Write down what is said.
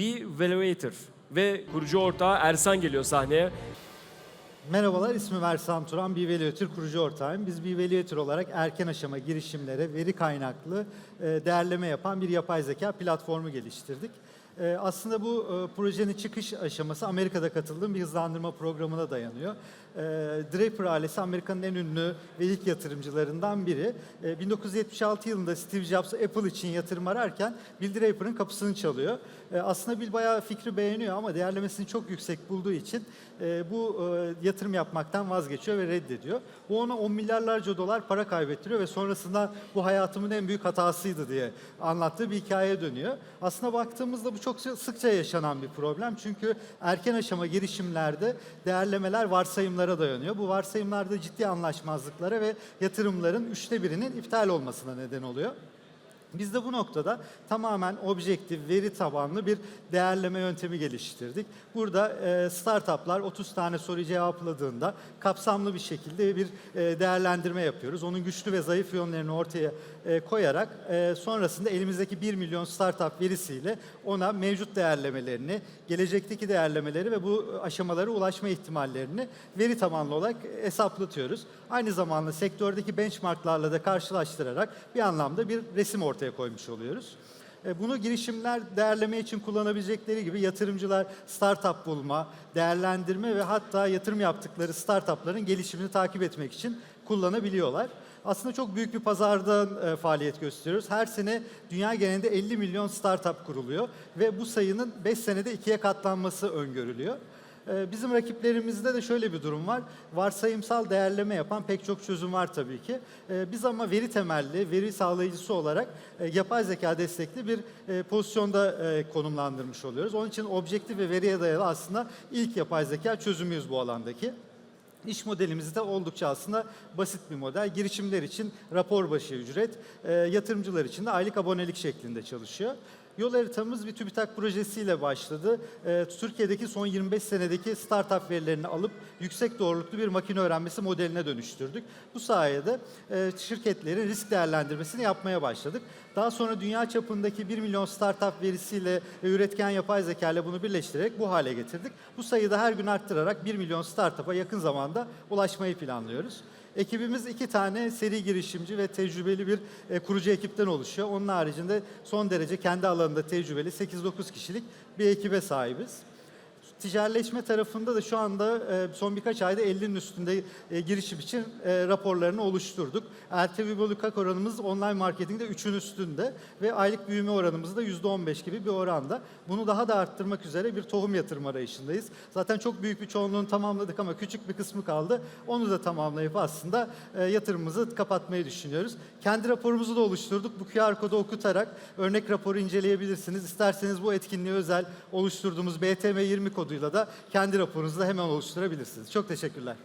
bir Valuator ve kurucu ortağı Ersan geliyor sahneye. Merhabalar, ismim Ersan Turan, Bivaluator kurucu ortağıyım. Biz Bivaluator olarak erken aşama girişimlere veri kaynaklı e, değerleme yapan bir yapay zeka platformu geliştirdik. E, Aslında bu e, projenin çıkış aşaması Amerika'da katıldığım bir hızlandırma programına dayanıyor. E, Draper ailesi Amerika'nın en ünlü ve ilk yatırımcılarından biri. E, 1976 yılında Steve Jobs Apple için yatırım ararken Bill Draper'ın kapısını çalıyor. Aslında Bill bayağı fikri beğeniyor ama değerlemesini çok yüksek bulduğu için e, bu e, yatırım yapmaktan vazgeçiyor ve reddediyor. Bu ona 10 milyarlarca dolar para kaybettiriyor ve sonrasında bu hayatımın en büyük hatasıydı diye anlattığı bir hikayeye dönüyor. Aslında baktığımızda bu çok sıkça yaşanan bir problem. Çünkü erken aşama girişimlerde değerlemeler varsayımlara dayanıyor. Bu varsayımlarda ciddi anlaşmazlıklara ve yatırımların üçte birinin iptal olmasına neden oluyor. Biz de bu noktada tamamen objektif, veri tabanlı bir değerleme yöntemi geliştirdik. Burada e, startuplar 30 tane soruyu cevapladığında kapsamlı bir şekilde bir e, değerlendirme yapıyoruz. Onun güçlü ve zayıf yönlerini ortaya e, koyarak sonrasında elimizdeki 1 milyon startup verisiyle ona mevcut değerlemelerini, gelecekteki değerlemeleri ve bu aşamalara ulaşma ihtimallerini veri tabanlı olarak hesaplatıyoruz. Aynı zamanda sektördeki benchmarklarla da karşılaştırarak bir anlamda bir resim ortaya koymuş oluyoruz. E, Bunu girişimler değerleme için kullanabilecekleri gibi yatırımcılar startup bulma, değerlendirme ve hatta yatırım yaptıkları startupların gelişimini takip etmek için kullanabiliyorlar. Aslında çok büyük bir pazardan e, faaliyet gösteriyoruz. Her sene dünya genelinde 50 milyon startup kuruluyor ve bu sayının 5 senede ikiye katlanması öngörülüyor. Ee, Bizim rakiplerimizde de şöyle bir durum var. Varsayımsal değerleme yapan pek çok çözüm var tabii ki. Ee, Biz ama veri temelli, veri sağlayıcısı olarak e, yapay zeka destekli bir e, pozisyonda e, konumlandırmış oluyoruz. Onun için objektif ve veriye dayalı aslında ilk yapay zeka çözümüyüz bu alandaki. İş modelimiz de oldukça aslında basit bir model. Girişimler için rapor başı ücret, yatırımcılar için de aylık abonelik şeklinde çalışıyor. Yol haritamız bir TÜBİTAK projesiyle başladı. E, Türkiye'deki son 25 senedeki startup verilerini alıp yüksek doğruluklu bir makine öğrenmesi modeline dönüştürdük. Bu sayede e, şirketlerin risk değerlendirmesini yapmaya başladık. Daha sonra dünya çapındaki 1 milyon startup verisiyle ve üretken yapay zeka ile bunu birleştirerek bu hale getirdik. Bu sayıyı da her gün arttırarak 1 milyon startup'a yakın zamanda ulaşmayı planlıyoruz. Ekibimiz iki tane seri girişimci ve tecrübeli bir e, kurucu ekipten oluşuyor. Onun haricinde son derece kendi alanında tecrübeli 8-9 kişilik bir ekibe sahibiz. Ticaretleşme tarafında da şu anda e, son birkaç ayda 50'nin üstünde e, girişim için e, raporlarını oluşturduk. LTV bölü CAC oranımız online marketingde 3'ün üstünde ve aylık büyüme oranımız da %15 gibi bir oranda. Bunu daha da arttırmak üzere bir tohum yatırım arayışındayız. Zaten çok büyük bir çoğunluğunu tamamladık ama küçük bir kısmı kaldı. Onu da tamamlayıp aslında yatırımımızı kapatmayı düşünüyoruz. Kendi raporumuzu da oluşturduk. Bu QR kodu okutarak örnek raporu inceleyebilirsiniz. İsterseniz bu etkinliğe özel oluşturduğumuz BTM20 koduyla da kendi raporunuzu da hemen oluşturabilirsiniz. Çok teşekkürler.